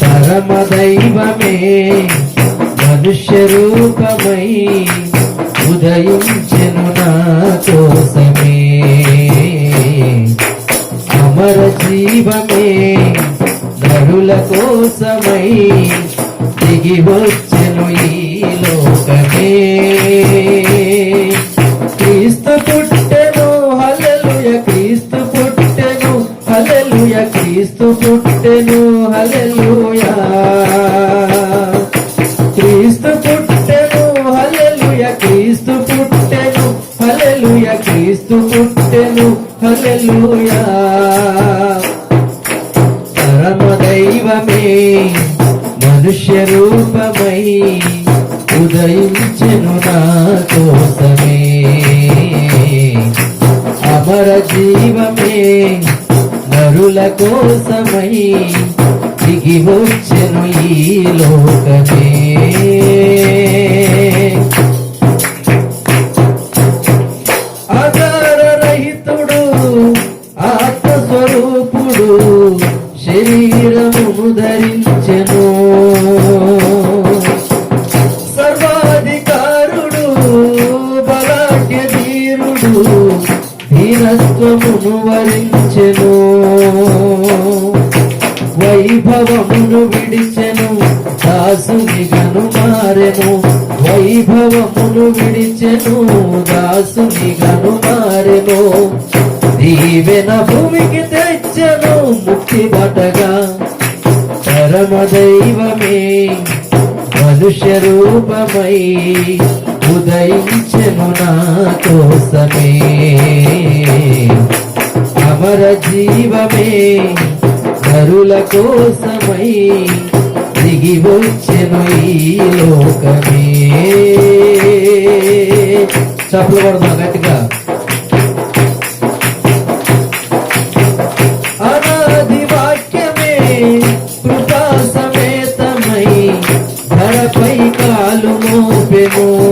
పరమ దైవమే మనుష్య రూపమై ఉదయించెను నా కోసమే. అమర జీవమే నరుల కోసమై దిగి వచ్చెను ఈ లోకమే. హల్లెలూయ. క్రీస్తు పుట్టెను హల్లెలూయ. క్రీస్తు పుట్టెను హల్లెలూయ. క్రీస్తు పుట్టెను హల్లెలూయ. పరమ దైవమే మనుష్య రూపమై ఉదయించెను నా కోసమే. అమర జీవమే నరుల కోసమై దిగి వచ్చెను ఈ లోకమే. ఆధారరహితుడు ఆత్మస్వరూపుడు శరీరము ధరించెను. సర్వాధికారుడు బలాఢ్య ధీరుడు ధీరత్వమును వరించెను. మారెను వైభవమును విడిచెను దాసుని గను మారెను దీవెన భూమికి తెచ్చను ముక్తి బటగా. పరమ దైవమే మనుష్య రూపమై ఉదయించెను నా కోసమే. అమర జీవమే నరుల కోసమై తిరిగి వచ్చెను ఈ లోకమే. చప్పులు కొడదాం గట్టిగా? అనాది వాక్యమే కృపా సమేతమై ధరపై కాలు మోపెను.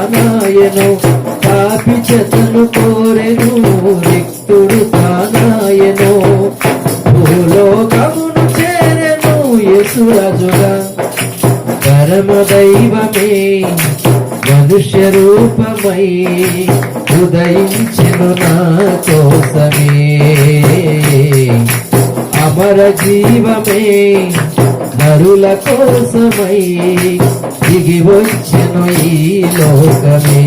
తానాయను చాపి జతను కోరెను రిక్తుడు తానాయను భూలోకమును చేరెను యేసురాజుగా పరమ దైవమే మనుష్య రూపమై ఉదయించెను నా కోసమే. అమర జీవమే నరుల కోసమై దిగి వచ్చెను ఈ లోకమే.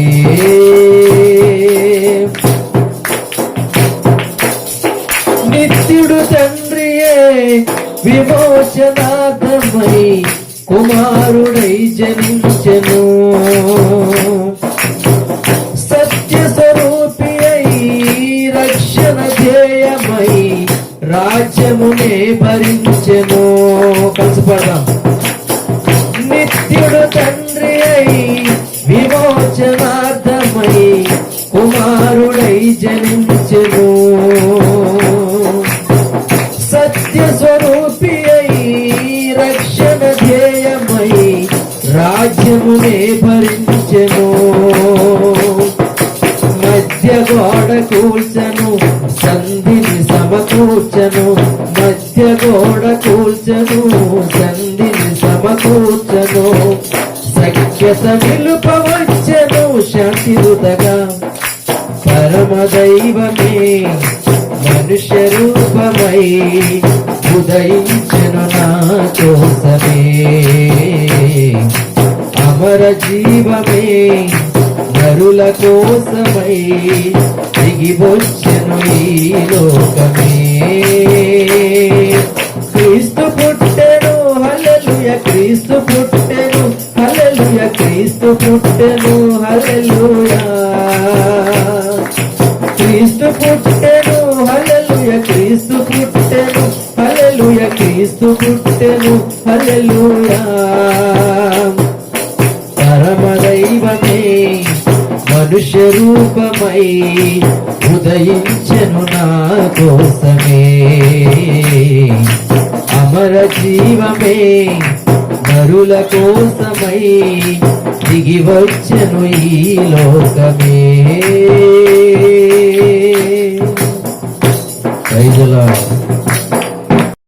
నిత్యుడు తండ్రియే విమోచనాథమై కుమారుడై జనించెను. సత్య స్వరూపి అయి రక్షణ ధ్యేయమై రాజ్యమునే భరించెను. కలిసి కుమారుడై జనించెను. సత్య స్వరూపి అయి రక్షణ ధ్యేయమై రాజ్యమునే భరించెను. మధ్య గోడ కూల్చను సంధిని సమకూర్చను. మధ్య గోడ కూల్చను సంధిని సమకూర్చను. సఖ్యత నిలుపవచ్చే శాంతి రుదగా పరమ దైవమే మనుష్య రూపమై ఉదయించను నా కోసమే అమర జీవమే నరుల కోసమై దిగివచ్చెను ఈ లోకమే. క్రీస్తు పుట్టెను హల్లెలూయ క్రీస్తు పుట్టెను హల్లెలూయ క్రీస్తు పుట్టెను హల్లెలూయా. క్రీస్తు పుట్టెను హల్లెలూయ. క్రీస్తు పుట్టెను హల్లెలూయ. క్రీస్తు పుట్టెను హల్లెలూయా. పరమదైవమే మనుష్య రూపమై ఉదయించను నా కోసమే. అమర జీవమే నరుల కోసమై దిగి వచ్చను ఈ లోకమే. ప్రైజ్